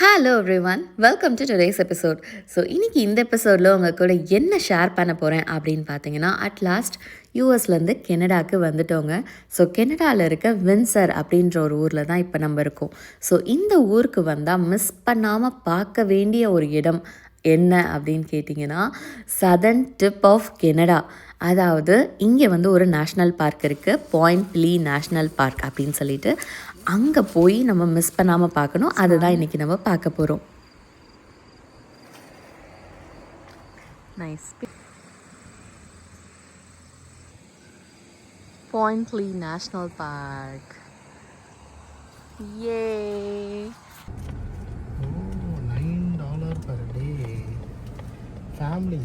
Hello everyone welcome to today's episode so இன்றைக்கி இந்த எபிசோடில் உங்கள் கூட என்ன ஷேர் பண்ண போகிறேன் அப்படின்னு பார்த்தீங்கன்னா அட் லாஸ்ட் யூஎஸ்லேருந்து கெனடாக்கு வந்துட்டோங்க. ஸோ கெனடாவில் இருக்க வின்சர் அப்படின்ற ஒரு ஊரில் தான் இப்போ நம்ம இருக்கோம். ஸோ இந்த ஊருக்கு வந்தால் மிஸ் பண்ணாமல் பார்க்க வேண்டிய ஒரு இடம் என்ன அப்படின்னு கேட்டிங்கன்னா சதர்ன் டிப் ஆஃப் கெனடா அதாவது இங்கே வந்து ஒரு நேஷ்னல் பார்க் இருக்குது பாயிண்ட் லீ நேஷ்னல் பார்க் அப்படின்னு சொல்லிட்டு. அங்கே போய் நம்ம மிஸ் பண்ணாமல் பார்க்கணும் அதுதான் இன்றைக்கி நம்ம பார்க்க போகிறோம் Nice. Pointley National Park. Yay! Oh, nine dollar per day. Family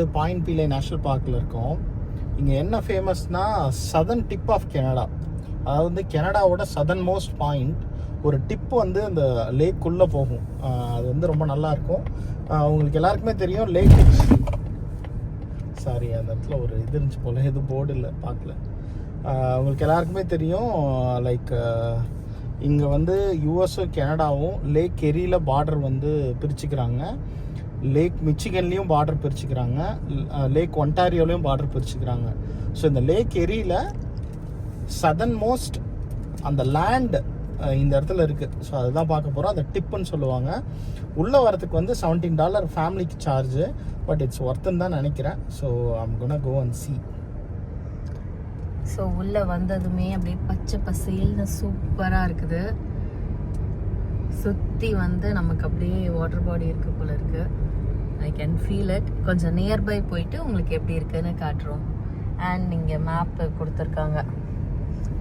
வந்து பாயிண்ட் பீலே நேஷ்னல் பார்க்கில் இருக்கோம். இங்கே என்ன ஃபேமஸ்னால் சதன் டிப் ஆஃப் கெனடா அதாவது வந்து கெனடாவோட சதன் மோஸ்ட் பாயிண்ட் ஒரு டிப் வந்து அந்த லேக்குள்ளே போகும். அது வந்து ரொம்ப நல்லாயிருக்கும். உங்களுக்கு எல்லாருக்குமே தெரியும் லேக் சாரி அந்த இடத்துல ஒரு இது இருந்துச்சு போல். எதுவும் போர்டு இல்லை பார்க்கல. உங்களுக்கு எல்லாருக்குமே தெரியும் லைக் இங்கே வந்து யூஎஸும் கனடாவும் லேக் எரியில் பார்டர் வந்து பிரிச்சுக்கிறாங்க. லேக் மிச்சிகன்லேயும் பார்டர் பிரிச்சுக்கிறாங்க. லேக் ஒன்டாரியோலையும் பார்டர் பிரிச்சுக்கிறாங்க. ஸோ இந்த லேக் எரியில் சதன் மோஸ்ட் அந்த லேண்ட் இந்த இடத்துல இருக்குது ஸோ அதுதான் பார்க்க போகிறோம் அந்த டிப்புன்னு சொல்லுவாங்க. உள்ளே வரதுக்கு வந்து செவன்டீன் டாலர் ஃபேமிலிக்கு சார்ஜு பட் இட்ஸ் ஒர்த்துன்னு தான் நினைக்கிறேன். ஸோ ஐம் குண கோ அண்ட் சி ஸோ உள்ளே வந்ததுமே அப்படியே பச்சை பசேல்னு சூப்பராக இருக்குது. சுற்றி வந்து நமக்கு அப்படியே வாட்டர் பாடி இருக்குது போல இருக்குது ஐ கேன் ஃபீல் இட் கொஞ்சம் நியர்பை போயிட்டு உங்களுக்கு எப்படி இருக்குன்னு காட்டுறோம். அண்ட் இங்கே மேப் கொடுத்துருக்காங்க.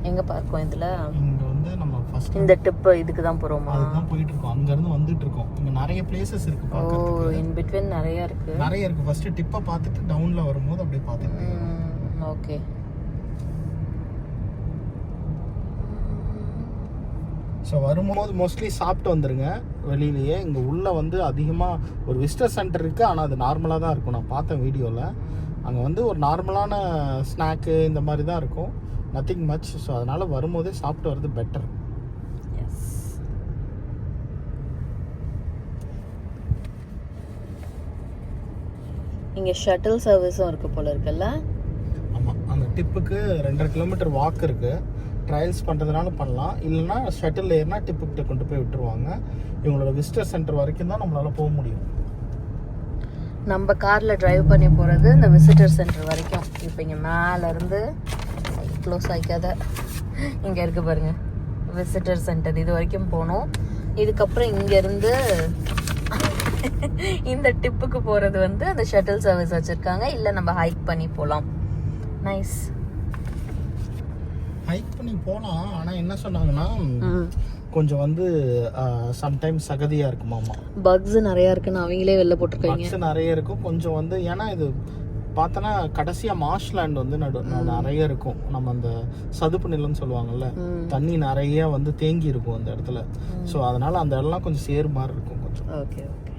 எங்கே பார்க்கோம் இதில் இங்கே வந்து நம்ம ஃபர்ஸ்ட் இந்த டிப்பு இதுக்கு தான் போகிறோமா அதுதான் போயிட்டு இருக்கோம் அங்கேருந்து வந்துட்டு இருக்கோம் இங்கே நிறைய பிளேசஸ் இருக்கு ஓ இன் பிட்வீன் நிறையா இருக்கு. நிறைய இருக்கு. ஃபர்ஸ்ட் டிப்பை பார்த்துட்டு டவுனில் வரும்போது அப்படியே பார்த்துட்டு ஓகே ஸோ வரும்போது மோஸ்ட்லி சாப்பிட்டு வந்துருங்க. வெளியிலேயே. இங்கே உள்ளே வந்து அதிகமாக ஒரு விசிட்டர் சென்டர் இருக்குது ஆனால் அது நார்மலாக தான் இருக்கும். நான் பார்த்தேன் வீடியோவில் அங்கே வந்து ஒரு நார்மலான ஸ்நாக்கு இந்த மாதிரி தான் இருக்கும். நத்திங் மச் ஸோ அதனால் வரும்போதே சாப்பிட்டு வர்றது பெட்டர் இங்கே ஷட்டில் சர்வீஸும் இருக்கு போல இருக்குல்ல? ஆமாம் அந்த டிப்புக்கு ரெண்டரை கிலோமீட்டர் வாக் இருக்குது ட்ரையல்ஸ் பண்ணுறதுனால பண்ணலாம். இல்லைன்னா ஷட்டில் ஏறினா டிப்புக்கிட்ட கொண்டு போய் விட்டுருவாங்க. இவங்களோட விசிட்டர் சென்டர் வரைக்கும் தான் நம்மளால் போக முடியும். நம்ம காரில் டிரைவ் பண்ணி போகிறது இந்த விசிட்டர் சென்டர் வரைக்கும். இப்போ இங்கே மேலேருந்து க்ளோஸ் ஆகிக்காத இங்கே இருக்குது பாருங்கள் விசிட்டர் சென்டர் இது வரைக்கும் போகணும் இதுக்கப்புறம் இங்கேருந்து இந்த டிப்புக்கு போகிறது வந்து அந்த ஷட்டில் சர்வீஸ் வச்சுருக்காங்க. இல்லை நம்ம ஹைக் பண்ணி போகலாம் நைஸ் ஹைக் பண்ணி போகலாம் ஆனால் என்ன சொன்னாங்கன்னா கொஞ்சம் வந்து சம்டைம்ஸ் சகதியாக இருக்குமாமா பக்ஸ் நிறையா இருக்குன்னு அவங்களே வெளில போட்டிருக்காங்க. பக்ஸ் நிறைய இருக்கும். கொஞ்சம் வந்து ஏன்னா இது பார்த்தோன்னா கடைசியாக மார்ஷ்லேண்ட் வந்து நடு நிறைய இருக்கும். நம்ம அந்த சதுப்பு நிலம்னு சொல்லுவாங்கல்ல. தண்ணி நிறைய வந்து தேங்கி இருக்கும் அந்த இடத்துல. ஸோ அதனால அந்த இடம்லாம் கொஞ்சம் சேறு மாதிரி இருக்கும் கொஞ்சம். ஓகே ஓகே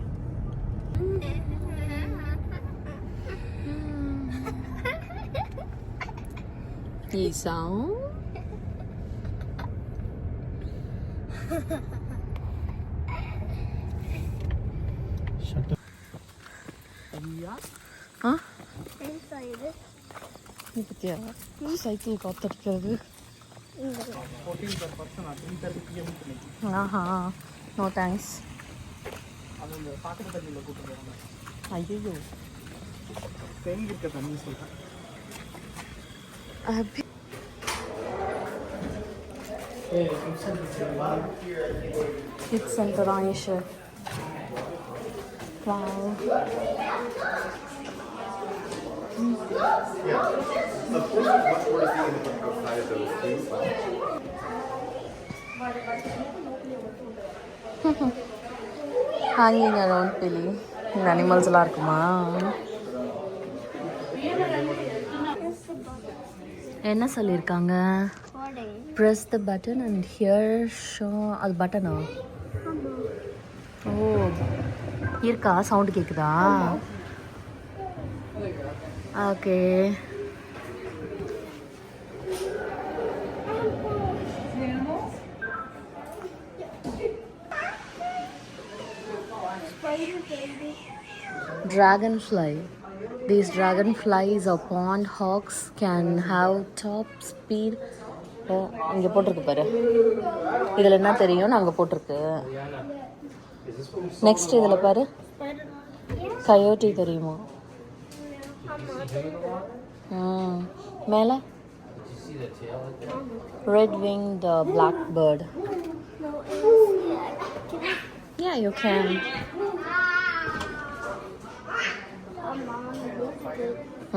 ஈசாம் ஷட்டு ஐயா ஆ நீ பத்தியா சைக்கிள் காத்தடிக்கிறது ஆஹா நோ தேங்க்ஸ் ஐயோ தேங்கி இருக்க தண்ணி சொல்கிறேன் கிட்ஸ் சென்டர் ஆயிஷு வாவ் ஹேங்கிங் அரவுண்ட் பிலி இந்த அனிமல்ஸ்லாம் இருக்குமா என்ன சொல்லியிருக்காங்க? Press the button and here show அது பட்டனா ஓ இருக்கா சவுண்டு கேட்குதா okay Dragonfly. These dragonflies or pond hawks can have top speed. இங்கே போட்டிருக்கு பாரு. இதில் என்ன தெரியும் அங்கே போட்டிருக்கு. நெக்ஸ்ட் இதில் பாரு. கயோட்டி தெரியுமா? ம் மேலே? Red wing the black bird Yeah, you can.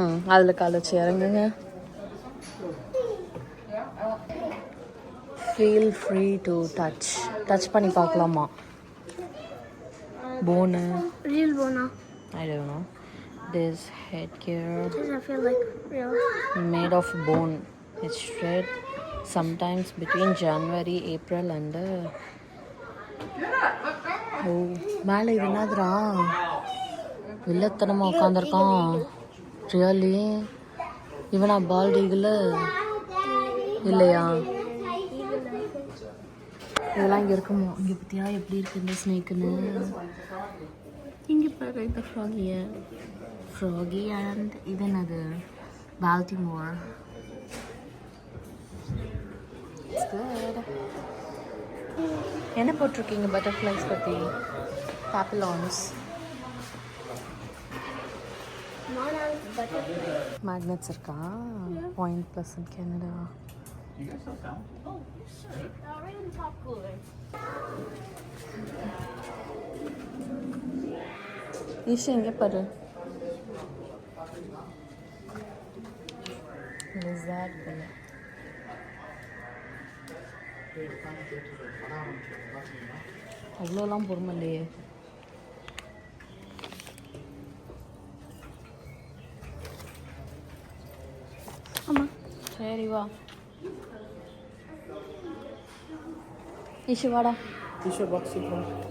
ம் அதில் கால் வச்சு இறங்குங்க. Feel free to touch touch பண்ணி பார்க்கலாமா போனு Real Bona. I don't know this head care Does that feel like real? made of bone. It's shed sometimes between January, April and uh, ஓ மேலே இது என்னதுடா வில்லத்தனமாக உட்காந்துருக்கான் ரியலி இவனா பால்டிகில் இல்லையா இதெல்லாம் இங்கே இருக்குமோ? இங்கே பற்றியா எப்படி இருக்கு இந்த ஸ்னேக்குன்னு? இங்கே பாரு இந்த ஃப்ராகிய ஃப்ராகி அண்ட் இது என்னது? பால்டிமோர் என்ன போட்டிருக்கீங்க பட்டர்ஃப்ளைஸ் பற்றி பாப்பிலான்ஸ் மேக்னெட்ஸ் இருக்கா? Point plus in Canada Isha எங்கே பாரு Lizard போல. அவ்வளோலாம் பொறுமை இல்லையே ஆமாம் சரி வா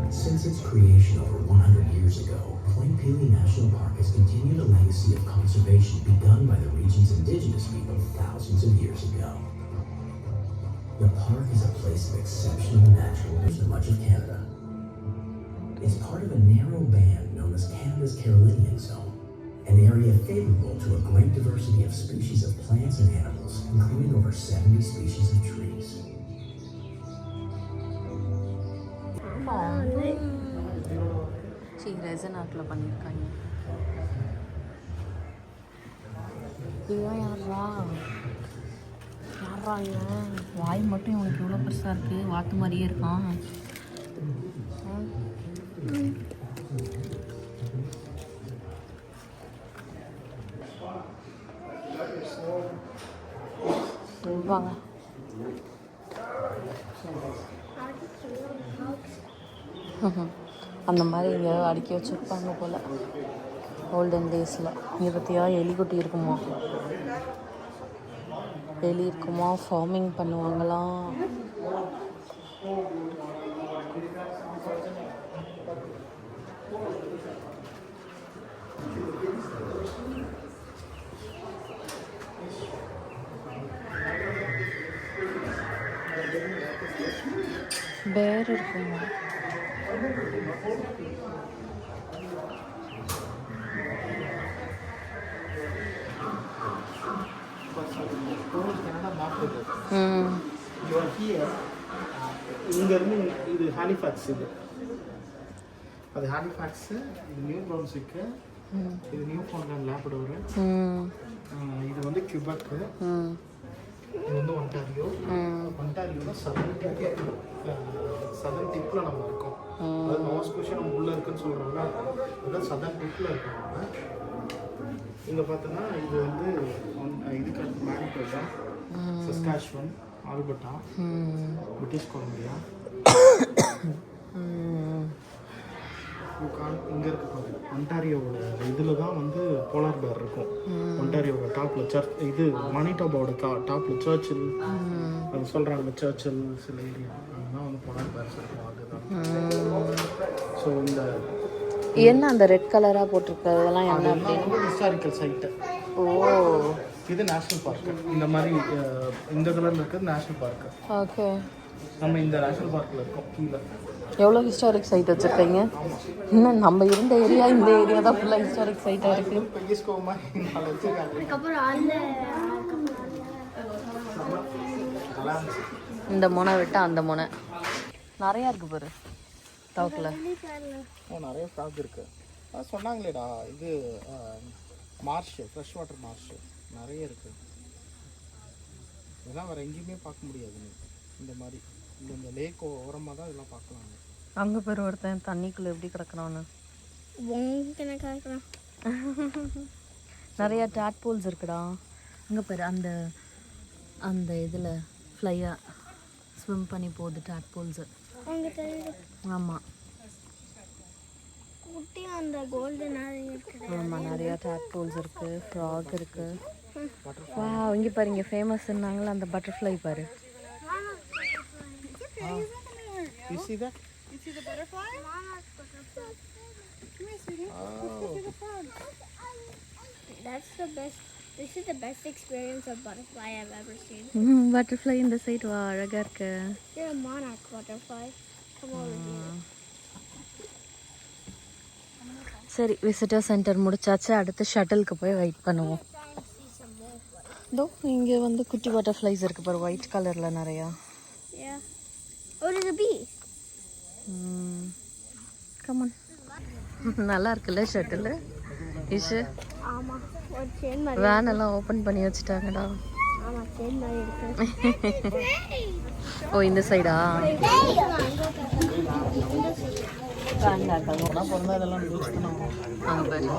Since its creation over 100 years ago, Point Pelee National Park has continued a legacy of conservation begun by the region's indigenous people thousands of years ago. The park is a place of exceptional natural in much of Canada. It's part of a narrow band known as Canada's Carolinian Zone, an area favorable to a great diversity of species of plants and animals, including over 70 species of trees. சி ரெசன் ஆர்ட்டில் பண்ணியிருக்காங்க இவன் யாரா யாரா இவன்? வாய் மட்டும் இவனுக்கு இவ்வளோ பெருசாக இருக்குது வாத்து மாதிரியே இருக்கான். வாங்க. அந்த மாதிரி எங்கேயாவது அடுக்கி வச்சுருப்பாங்க போல். ஓல்டன் டேஸில் இங்கே பற்றியா எலிக்குட்டி இருக்குமா? எலி இருக்குமா? ஃபார்மிங் பண்ணுவாங்களாம் பேர் இருக்குமா? இங்கேருந்து இது ஹாலிஃபேக்ஸ் இது. அது ஹாலிஃபேக்ஸு இது நியூ ப்ரௌன்ஸுக்கு இது நியூ ஃபவுண்டன் லேப்டோரு இது வந்து கியூபக்கு இது வந்து ஒன்டாரியோ. ம். ஒன்டாரியோட சதன் டிப் சதன் டிப்பில் நம்ம இருக்கோம். ஸ்கோஷியா நம்ம உள்ளே இருக்குன்னு சொல்கிறோம்ல அதான் சதன் இருக்கோம் நம்ம இங்கே பார்த்தோன்னா இது வந்து இதுக்கு அடுத்து மேனிட்டோஸா Saskatchewan Alberta hmm. British Columbia இங்கே இருக்க பாருங்க. ஒன்டாரியோவோட இதில் தான் வந்து போலார் பேர் இருக்கும். ஒன்டாரியோட டாப்பில் சர்ச் இது மணிடாபாவோட டா டாப்பில் சர்ச்சில் சொல்கிறாங்க சர்ச்சில் சில ஏரியா. அதுதான் வந்து பேர்ஸ் இருக்கும் அதுதான் ஸோ இந்த என்ன அந்த ரெட் கலராக போட்டிருக்கிறதெல்லாம் என்ன அப்படின்னு ஹிஸ்டாரிக்கல் சைட்டு ஓ. இது நேஷனல் பார்க்கு இந்த மாதிரி இந்த கலரில் இருக்கிறது நேஷனல் பார்க்கு ஓகே நம்ம இந்த நேஷனல் பார்க்கில் இருக்கோம் கீழே. எவ்வளோ ஹிஸ்டாரிக் சைட் வச்சுருக்கீங்க? இன்னும் நம்ம இருந்த ஏரியா இந்த ஏரியா தான் ஃபுல்லாக ஹிஸ்டாரிக் சைட்டாக இருக்குது பெய்யஸ்கோ மாதிரி நாலு வச்சிருக்காங்க அதுக்கப்புறம் அந்த நல்லா இருந்துச்சு இந்த முனை விட்டு அந்த முனை. நிறையா இருக்கு பாரு தவக்கில் ஓ நிறைய ஃப்ராக் இருக்கு. அதான் சொன்னாங்களேடா இது மார்ஷ் ஃப்ரெஷ் வாட்டர் மார்ஷ் நிறைய இருக்கு. இதெல்லாம் வேற எங்கேயுமே பார்க்க முடியாது இந்த மாதிரி இந்த லேக் ஓரமாக தான் இதெல்லாம் பார்க்கலாம். அங்கே பேர் ஒருத்தன் தண்ணிக்குள்ளே எப்படி கிடக்குறான்னு. நிறைய டேட்போல்ஸ் இருக்குடா. அங்கே பாரு அந்த அந்த இதில் ஃப்ளையாக ஸ்விம் பண்ணி போகுது டேட்போல்ஸு ஆமாம் குட்டி அந்த கோல்டன் இருக்குது ஆமாம் நிறையா டேட்போல்ஸ் இருக்குது ஃப்ராக் இருக்குது வா இங்கே பாரு இங்கே ஃபேமஸ்ன்னாங்களே அந்த பட்டர்ஃப்ளை பாரு. You see that? That's the best. This is the best experience of butterfly I've ever seen. Butterfly இந்த சைடு வா அழகாக இருக்கு You're a monarch butterfly. Come over here. சரி விசிட்டர் சென்டர் முடிச்சாச்சு அடுத்து ஷட்டிலுக்கு போய் வெயிட் பண்ணுவோம் இதோ இங்கே வந்து குட்டி பட்டர்ஃப்ளைஸ் இருக்கு பாரு ஒயிட் கலரில் நிறையா Yeah. Oh. கமன் நல்லா இருக்குல்ல ஷட்டில் இஷு வேன் எல்லாம் ஓப்பன் பண்ணி வச்சுட்டாங்கடா. ஓ இந்த சைடா நான் பிறந்தா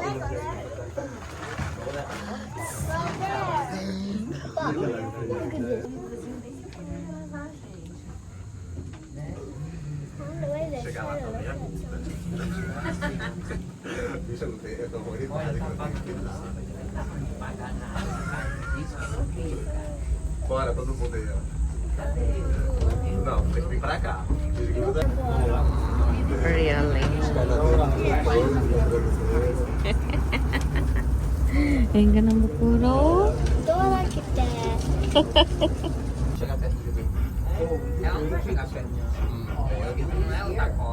Bora pra não poder. Não, tem que vir pra cá. Really? Enga number four. Dora que Chega perto de mim. Ela não vai chegar perto de mim. Não é o tacó.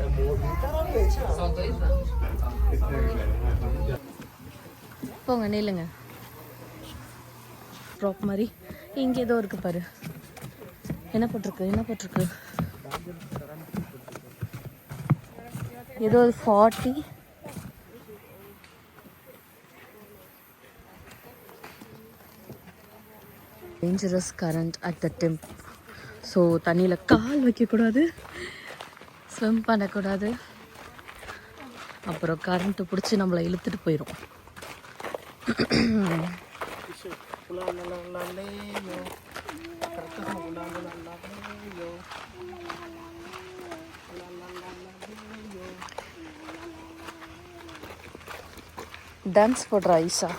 போங்க நில்லுங்க. Drop மாதிரி. இங்கே ஏதோ இருக்கு பாரு. என்ன போட்டிருக்கு என்ன போட்டிருக்கு? ஏதோ ஒரு forty dangerous current at the temp so தண்ணியில் கால் வைக்கக்கூடாது. ஸ்விம் பண்ணக்கூடாது. அப்புறம் கரண்ட்டு பிடிச்சி நம்மளை இழுத்துட்டு போயிடும் டான்ஸ் போடுற ஈஷா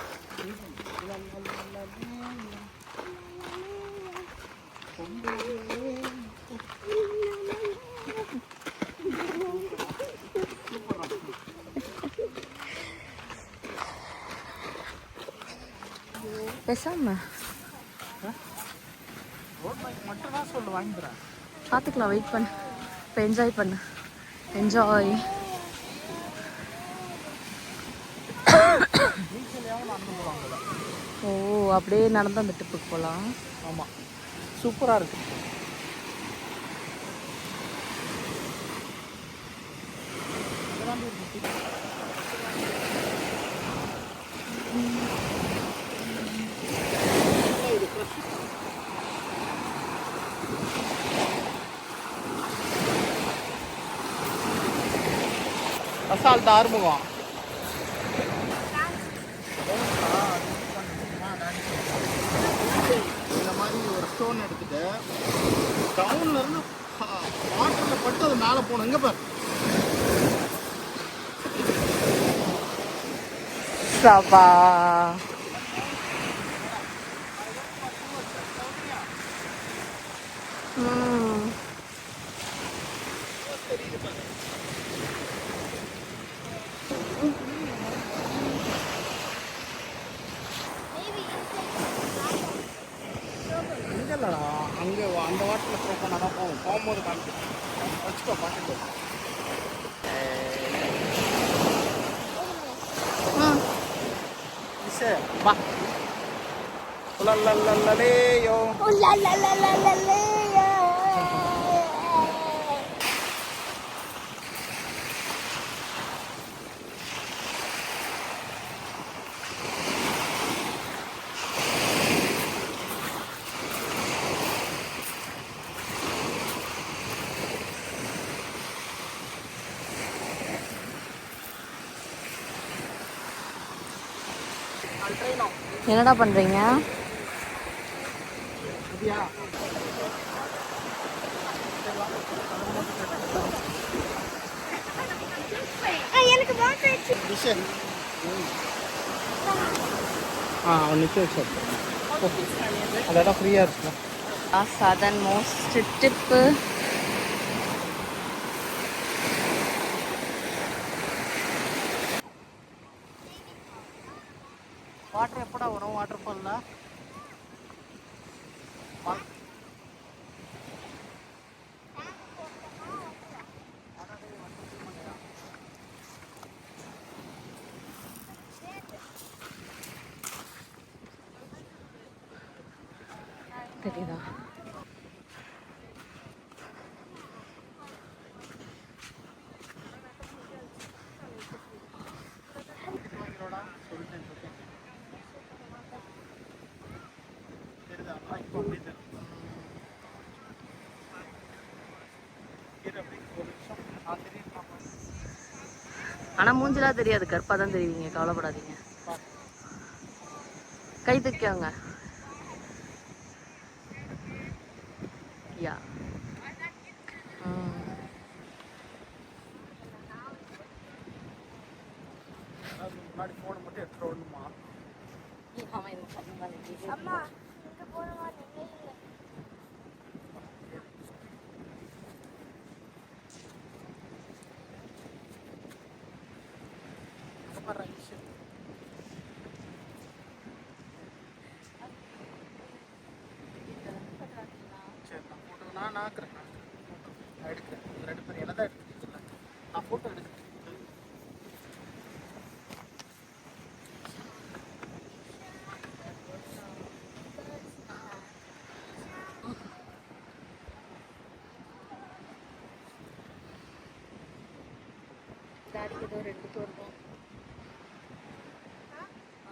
பேசாம. பார்த்துக்கலாம் வெயிட் பண்ணு. இப்போ என்ஜாய் பண்ணு. என்ஜாய் ஓ அப்படியே நடந்து அந்த ட்ரிப்புக்கு போகலாம் ஆமாம் சூப்பராக இருக்கு. சால்ட் ஆறுமுகம். இந்த மாதிரி ஒரு ஸ்டோன் எடுத்துட்டு டவுன்லேருந்து வாட்டரில் பட்டு அது மேலே போகணும். எங்கே பாரு. அந்த வாட்டர்ல த்ரோ பண்ணால் தான் போகும் போகும்போது காமிக்கும் வச்சுக்கோ பார்த்துக்கோ மிஸ்ஸு வா. Oh என்னடா மிஸ்ஸு ஆ நிற்க வச்சு அதெல்லாம் ஃப்ரீயாக இருக்குல்ல சதன் மோஸ்ட் டிப்பு வாட்டர் எப்படா வரும் வாட்டர் ஃபாலில் தெரியுதா? ஆனா மூஞ்சிலாம் தெரியாது. கற்பாதான் தான் தெரியுவீங்க கவலைப்படாதீங்க. கை தூக்கிக்கோங்க யா முன்னாடி ஃபோனை மட்டும் எடுத்துகிட்டு வரணுமா அம்மா இங்க போறமா நீங்க சரி நான் ஃபோட்டோ நான் நாக்குறேன் நான் எடுக்கிறேன் இது ரெண்டு பேரும் என்ன தான் எடுத்துக்கல நான் ஃபோட்டோ எடுக்கிறேன் டாடிக்கு ஏதோ ரெண்டு தோணும்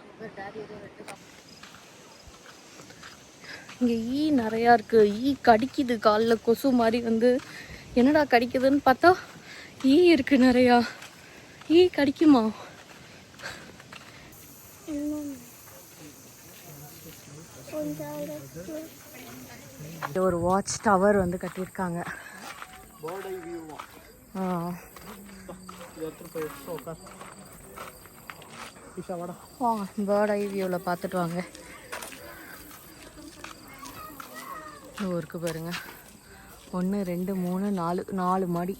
அங்கே டாடி ஏதோ ரெண்டு இங்கே ஈ நிறையா இருக்குது ஈ கடிக்குது. காலில் கொசு மாதிரி வந்து என்னடா கடிக்குதுன்னு பார்த்தா ஈ இருக்கு நிறையா. ஈ கடிக்குமா? ஒரு வாட்ச் டவர் வந்து கட்டியிருக்காங்க. ஆ. உட்கார் ஈஷா வாடா. வாங்க பேர்ட் ஐ வியூவில் பார்த்துட்டு வாங்க. ஊருக்கு பாருங்க. ஒன்று ரெண்டு மூணு நாலு நாலு மாடி.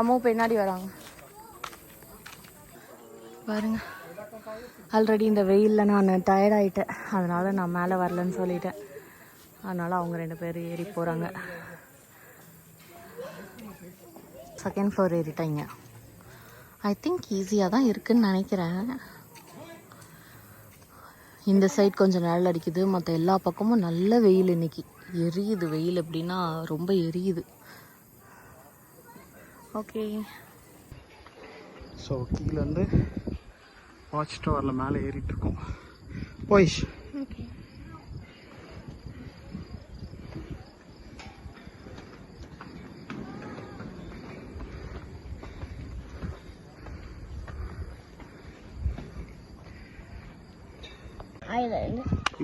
அம்மா பின்னாடி வராங்க. பாருங்க. ஆல்ரெடி இந்த வெயிலில் நான் டயர்டாயிட்டேன் அதனால நான் மேலே வரலன்னு சொல்லிட்டேன். அதனால் அவங்க ரெண்டு பேரும் ஏறி போகிறாங்க செகண்ட் ஃப்ளோர் ஏறிட்டாங்க. ஐ திங்க் ஈஸியாக தான் இருக்குதுன்னு நினைக்கிறேன். இந்த சைட் கொஞ்சம் நிழல் அடிக்குது. மற்ற எல்லா பக்கமும் நல்ல வெயில் இன்னைக்கு. எரியுது வெயில் எப்படின்னா ரொம்ப எரியுது. ஓகே ஸோ கீழேருந்து வாட்ச் டவரில் மேலே ஏறிட்டுருக்கோம் போய்ஷ் போயிஷ்.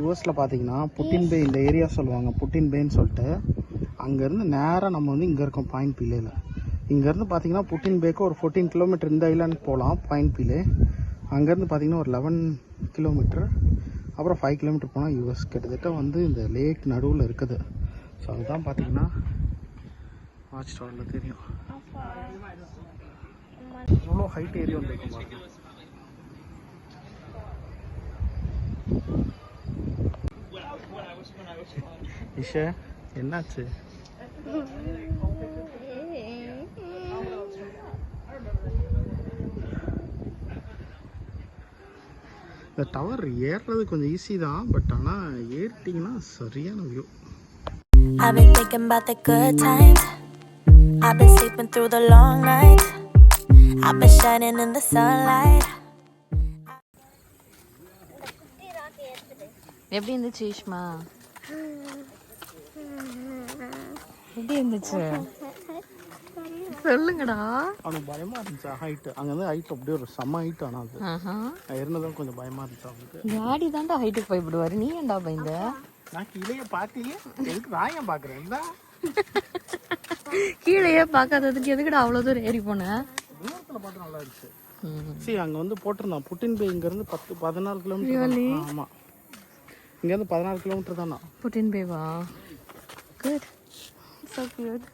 யூஎஸில் பார்த்தீங்கன்னா புட்டின் பே இந்த ஏரியா சொல்லுவாங்க புட்டின் பேன்னு சொல்லிட்டு அங்கேருந்து நேராக நம்ம வந்து இங்கே இருக்கோம் பாயிண்ட் பீலேயில் இங்கேருந்து பார்த்தீங்கன்னா புட்டின் பேக்கு ஒரு ஃபோர்டீன் கிலோமீட்டர் இந்த ஐலாண்ட் போகலாம் பாயிண்ட் பீலே அங்கேருந்து பார்த்தீங்கன்னா ஒரு லெவன் கிலோமீட்டர் அப்புறம் ஃபைவ் கிலோமீட்டர் போனால் யூஎஸ் கிட்டத்தட்ட வந்து இந்த லேக் நடுவில் இருக்குது. ஸோ அதுதான் பார்த்தீங்கன்னா வாட்ச் டவரில் தெரியும். எவ்வளோ ஹைட் ஏரியா வந்துருக்கும் பாருங்க இஷா என்னாச்சு இந்த டவர் ஏறுறது கொஞ்சம் ஈஸி தான் பட் ஆனால் ஏறிட்டிங்கன்னா சரியான view I've been thinking about the good times. I've been sleeping through the long nights. I've been shining in the sunlight. எப்படி இருந்துச்சு ஈஷ்மா எப்படி இருந்துச்சு? சொல்லுங்கடா. அவனுக்கு பயமாக இருந்துச்சு ஹைட்டு அங்கே வந்து ஹைட் அப்படியே ஒரு செம்ம ஹைட் ஆனால் அது. இருந்ததும் கொஞ்சம் பயமாக இருந்துச்சு அவனுக்கு. டாடி தான்டா ஹைட்டுக்கு பயப்படுவாரு? நீ ஏன்டா பயந்த? நான் கீழே பார்க்கலையே. எதுக்கு நான் ஏன் பார்க்குறேன்? இந்த. கீழேயே பார்க்காததுக்கு எதுக்குடா அவ்வளோ தூரம் ஏறி போன? தூரத்தில் பார்த்து நல்லா இருந்துச்சு. சரி அங்கே வந்து போட்டிருந்தான். புட்டின் பே இங்கேருந்து பத்து பதினாலு கிலோமீட்டர் ஆமாம் இங்கேருந்து பதினாலு கிலோமீட்டர் தானா? புட்டின் பேவா good so good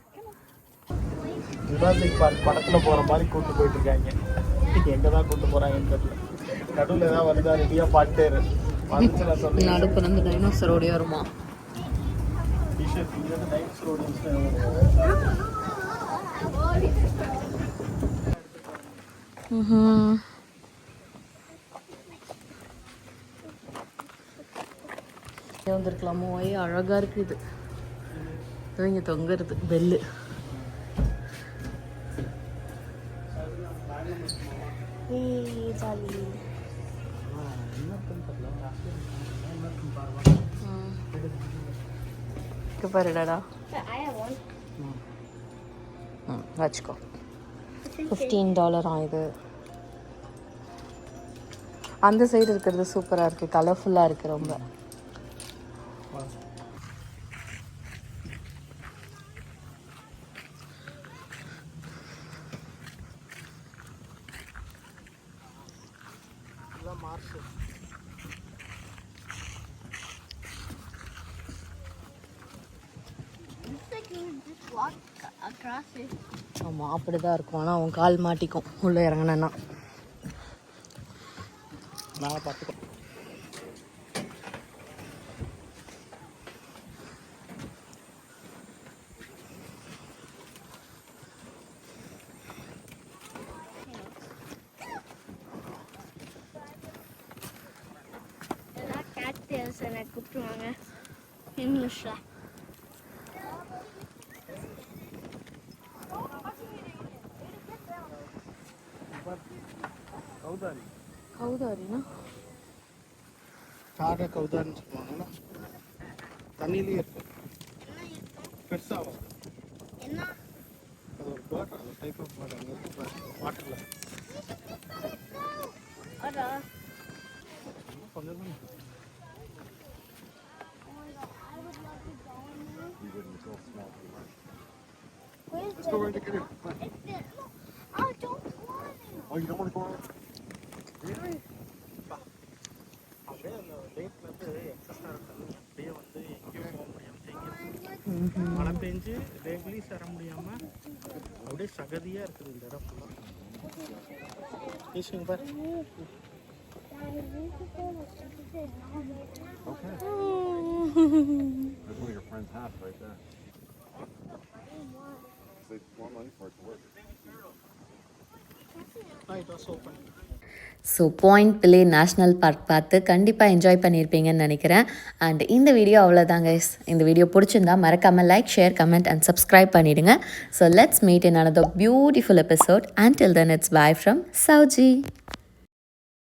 Jurassic Park படத்தில் போகிற மாதிரி கூட்டு போயிட்டு இருக்காங்க எங்கே தான் கூட்டு போகிறாங்கன்னு தெரியல. நடுவில் ஏதாவது வருதா ரெடியாக சொன்னேன் நடுப்பு வந்து டைனோசரோடய வருமா டிஷர்ட் ஸ்டூடெண்ட்ஸ் வந்திருக்கலாமோ? ஐ அழகாக இருக்குது இது. இங்கே தொங்குறது பெல்லு. இங்கே பாருடாடா. ம் வச்சுக்கோ. ஃபிஃப்டீன் டாலரா இது. அந்த சைடு இருக்கிறது சூப்பராக இருக்குது கலர்ஃபுல்லாக இருக்குது ரொம்ப. Looks ஆமாம் அப்படி தான் இருக்கும். ஆனால் அவன் கால் மாட்டிக்கும். உள்ளே இறங்கினா நான் பார்த்துக்கோ எல்லாம் cactus என கூப்பிடுவாங்க இங்கிலீஷ்ல கௌதாரி கௌதாரினா சாட கௌதாரின்னு சொல்லுவாங்கல்ல தண்ணியிலேயே இருக்கு பெருசாகும் என்ன அது ஒரு பேர்ட் அது டைப் ஆஃப் பேர்ட் அங்கே வாட்டரில் going to get it. Oh, don't want it. Oh, you don't want to go on? அப்படியே அந்த அப்படியே வந்து எங்கேயும் மழை பெஞ்சு ரெகுலீஸ் வர முடியாமல் அப்படியே சகதியாக இருக்குது இந்த இடம் ஃபுல்லாக ஈஸிங்க பாரு one of your friend's right there. They want money for it to work. So Point Pelee National Park பார்த்து கண்டிப்பாக என்ஜாய் பண்ணியிருப்பீங்கன்னு நினைக்கிறேன். அண்ட் இந்த வீடியோ அவ்வளோதாங்க இந்த வீடியோ பிடிச்சிருந்தா மறக்காமல் like share comment and subscribe பண்ணிவிடுங்க so let's meet in another beautiful episode and till then it's bye from Sowji